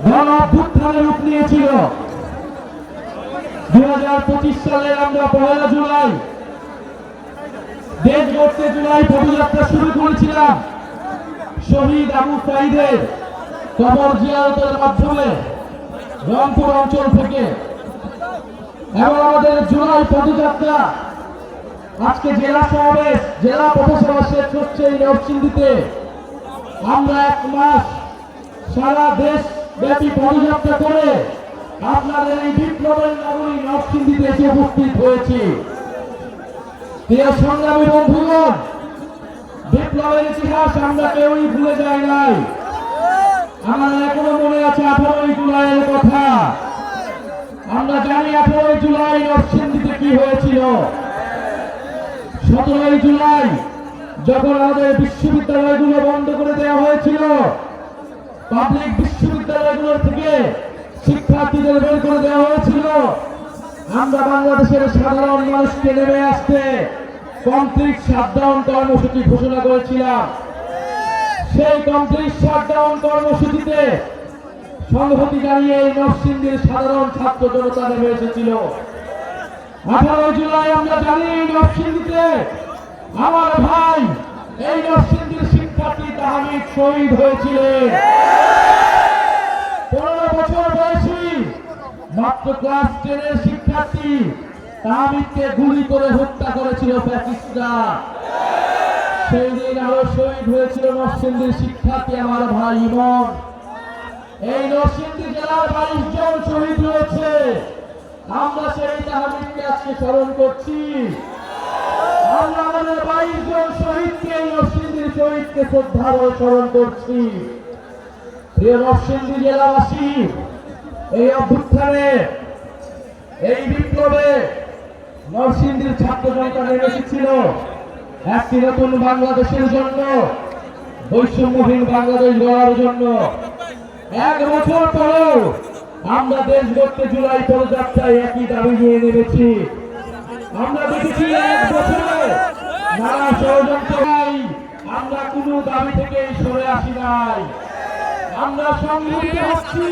গণ রূপ নিয়েছিল। দুই হাজার পঁচিশ সালে আমরা পয়লা জুলাই, দেশ রংপুর অঞ্চল থেকে। এবং আমাদের জুলাই পদযাত্রা, আজকে জেলা সমাবেশ, জেলা পথসভা শেষ হচ্ছে এই আমরা এক মাস সারা দেশ ব্যাপী পদযাত্রা করে আপনাদের এই বিপ্লবের নগরী নরসিংদীতে এসে উপস্থিত হয়েছি। সংগ্রামী বন্ধুগণ, বিপ্লবের ইতিহাস আমরা কেউই ভুলে যাই নাই। আমার এখনও মনে আছে আঠারোই জুলাইয়ের কথা। আমরা জানি আঠারোই জুলাই নরসিংদীতে কি হয়েছিল। সতেরোই জুলাই যখন আমাদের বিশ্ববিদ্যালয়গুলো বন্ধ করে দেওয়া হয়েছিল পাবলিক বিশ্ববিদ্যালয়গুলো থেকে শিক্ষার্থীদের বের করে দেওয়া হয়েছিল। আমরা বাংলাদেশের সাধারণ মানুষকে নেমে আসতে কমপ্লিট শাটডাউন কর্মসূচি ঘোষণা করেছিলাম। সেই কমপ্লিট শাটডাউন কর্মসূচিতে সংহতি জানিয়ে এই নরসিংদীর সাধারণ ছাত্র জনতা নেমে এসেছিল। আঠারো জুলাই আমরা জানি নরসিংদীতে আমার ভাই, এই নরসিংদীর শিক্ষার্থী তাহামিদ শহীদ হয়েছিলেন। মাত্র ক্লাস আমার ভাই ইমন। এই নরসিংদী জেলার বাইশ জন শহীদ রয়েছে আমরা সেই তাহামিদকে স্মরণ করছি। আমরা আমাদের বাইশ জন শহীদকে নরসিংদীর শহীদকে শ্রদ্ধা স্মরণ করছি। প্রিয় নরসিংদী জেলাবাসী এই অভ্যুত্থানে, এই বিপ্লবে নরসিংদীর ছাত্র জনতা নেমে এসেছিল একটি নতুন বাংলাদেশের জন্য, বৈষম্যহীন বাংলাদেশ গড়ার জন্য। এক বছর পরেও আমরা দেশ গড়তে জুলাই পদযাত্রায় একই দাবি নিয়ে নেমেছি। আমরা দেখেছি এক বছরে নানা ষড়যন্ত্র আমরা কোনো দাবি থেকে সরে আসি নাই। আমরা সংগঠিত হচ্ছি।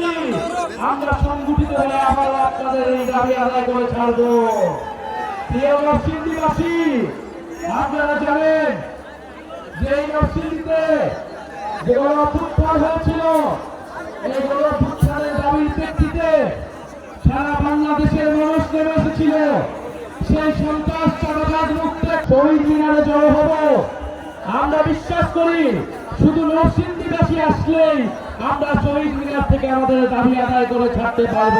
আমরা সংগঠিত হলে আমরা আপনাদের এই দাবি আদায় করে ছাড়বো। প্রিয় নরসিংদীবাসী, আপনারা জানেন যে এই নরসিংদীতে যে গণঅভ্যুত্থান হয়েছিল, এই গণঅভ্যুত্থানের দাবির প্রেক্ষিতে সারা বাংলাদেশের মানুষ নেমে এসেছিল। সেই সন্ত্রাস চাঁদাবাজ মুক্ত শহীদ মিনারে জড়ো হব। আমরা বিশ্বাস করি, শুধু নরসিংদীবাসী আসলেই আমরা শহীদ মিনার থেকে আমাদের দাবি আদায় করে ছাড়তে পারব।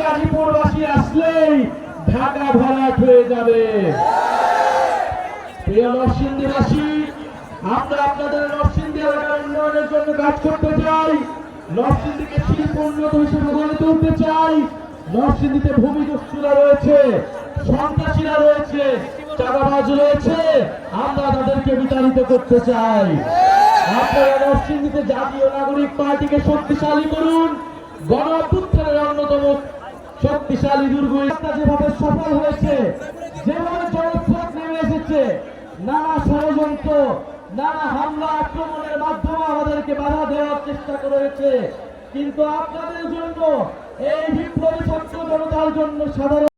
গাজীপুরবাসী আসলেই ঢাকা ভরাট হয়ে যাবে। আমরা আপনাদের নরসিংদী এলাকার উন্নয়নের জন্য কাজ করতে চাই। নরসিংদীকে শিল্প উন্নত হিসেবে গড়ে তুলতে চাই। নরসিংদীতে ভূমিদস্যুরা রয়েছে, সন্ত্রাসীরা রয়েছে চাঁদাবাজ রয়েছে। আমরা তাদেরকে বিতাড়িত করতে চাই। আপনারা নরসিংদীতে জাতীয় নাগরিক পার্টিকে শক্তিশালী করুন। গণ অন্যতম শক্তিশালী দুর্গ যেভাবে সফল হয়েছে, যেভাবে জনস্রোত নেমে এসেছে, নানা ষড়যন্ত্র, নানা হামলা আক্রমণের মাধ্যমে আমাদেরকে বাধা দেওয়ার চেষ্টা করেছে। কিন্তু আপনাদের জন্য এই বিপ্লবী ছাত্র জনতার জন্য সাধারণ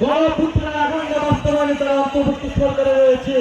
গণঅভ্যুত্থানের আগামী বাস্তবায়িত তারা অন্তর্ভুক্ত সরকারে রয়েছে।